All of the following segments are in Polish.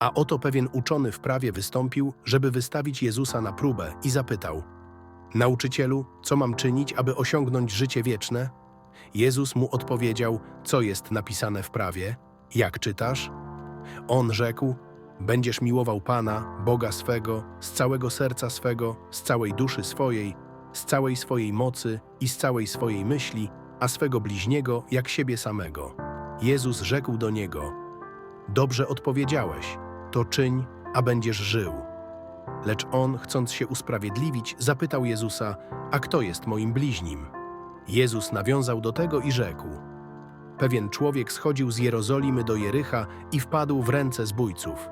A oto pewien uczony w prawie wystąpił, żeby wystawić Jezusa na próbę i zapytał: Nauczycielu, co mam czynić, aby osiągnąć życie wieczne? Jezus mu odpowiedział: Co jest napisane w prawie? Jak czytasz? On rzekł: Będziesz miłował Pana, Boga swego, z całego serca swego, z całej duszy swojej, z całej swojej mocy i z całej swojej myśli, a swego bliźniego jak siebie samego. Jezus rzekł do niego: Dobrze odpowiedziałeś, to czyń, a będziesz żył. Lecz on, chcąc się usprawiedliwić, zapytał Jezusa: A kto jest moim bliźnim? Jezus nawiązał do tego i rzekł: Pewien człowiek schodził z Jerozolimy do Jericha i wpadł w ręce zbójców.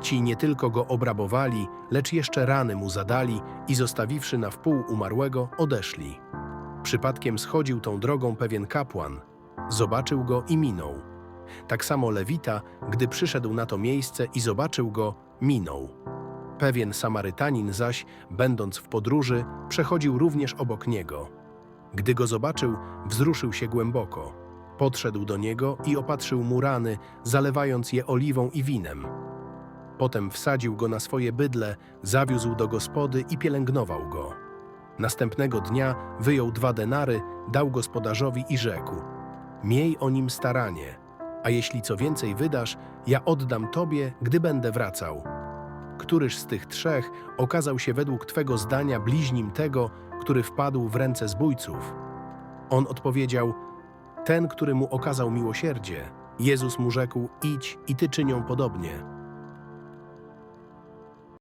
Ci nie tylko go obrabowali, lecz jeszcze rany mu zadali i zostawiwszy na wpół umarłego, odeszli. Przypadkiem schodził tą drogą pewien kapłan. Zobaczył go i minął. Tak samo Lewita, gdy przyszedł na to miejsce i zobaczył go, minął. Pewien Samarytanin zaś, będąc w podróży, przechodził również obok niego. Gdy go zobaczył, wzruszył się głęboko. Podszedł do niego i opatrzył mu rany, zalewając je oliwą i winem. Potem wsadził go na swoje bydle, zawiózł do gospody i pielęgnował go. Następnego dnia wyjął dwa denary, dał gospodarzowi i rzekł: Miej o nim staranie, a jeśli co więcej wydasz, ja oddam tobie, gdy będę wracał. Któryż z tych trzech okazał się według twego zdania bliźnim tego, który wpadł w ręce zbójców? On odpowiedział: Ten, który mu okazał miłosierdzie. Jezus mu rzekł: Idź i ty czynią podobnie.